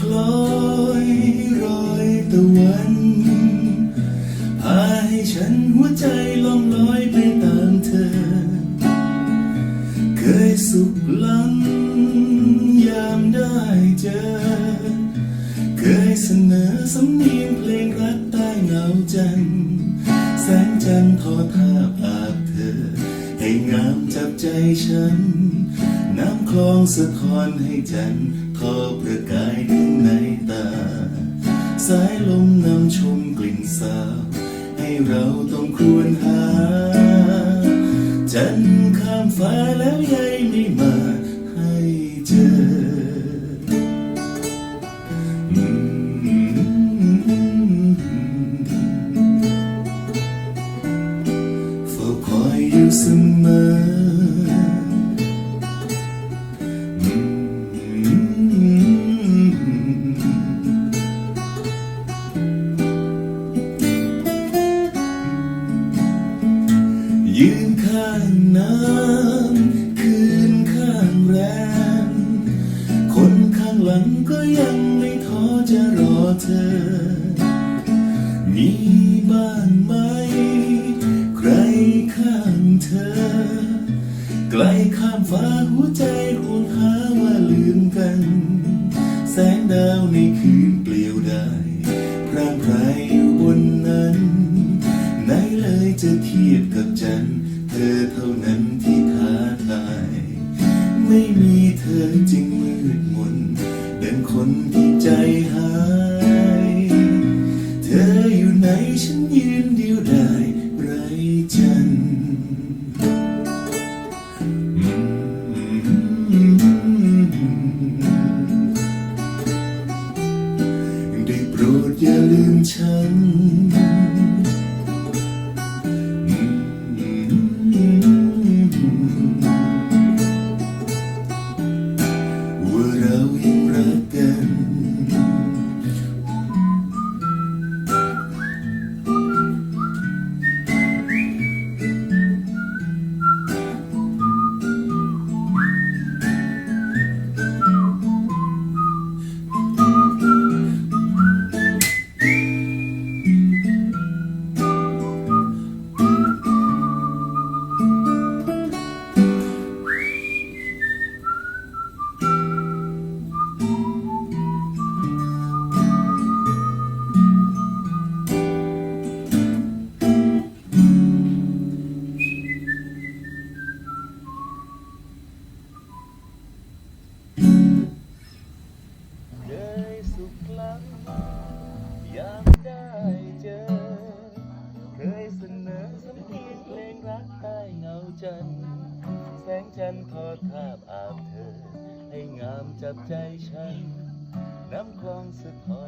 คล้อยรอยตะวันพาให้ฉันหัวใจล่องลอยไปตามเธอ เคยสุขล้ำยามได้เจอ เคยเสนอสำเนียงเพลงรักใต้เงาจันแสงจันทร์ทอท่าปากเธอ ให้งามจับใจฉัน น้ำคลองสะท้อนให้จันทร์ ทอประกายข้างในตา สายลมนำชมกลิ่นสาว ให้เราต้องควรหา จันข้ามฟ้าแล้วยายไม่มาให้เจอเฝ้าคอยอยู่เสมอ ยืนข้างน้ำคืนข้างแรมคนข้างหลังก็ยังไม่ท้อจะรอเธอ มีบ้านไหม ใครข้างเธอ ไกลข้ามฟ้าหัวใจห่วงหาว่าลืมกัน แสงดาวในคืนเปลี่ยวได้พร่างพรายอยู่บนนั้น ไหนเลยจะเทียบกับ ยืนเดียวดายไรจั ยสุขล้ำยามได้เจอ เคยเสนอสำเนียงเพลงรักใต้เงาจันทร์แสงจันทร์ทอดภาบอาบเธอ ให้งามจับใจฉัน น้ำคลองสะท้อน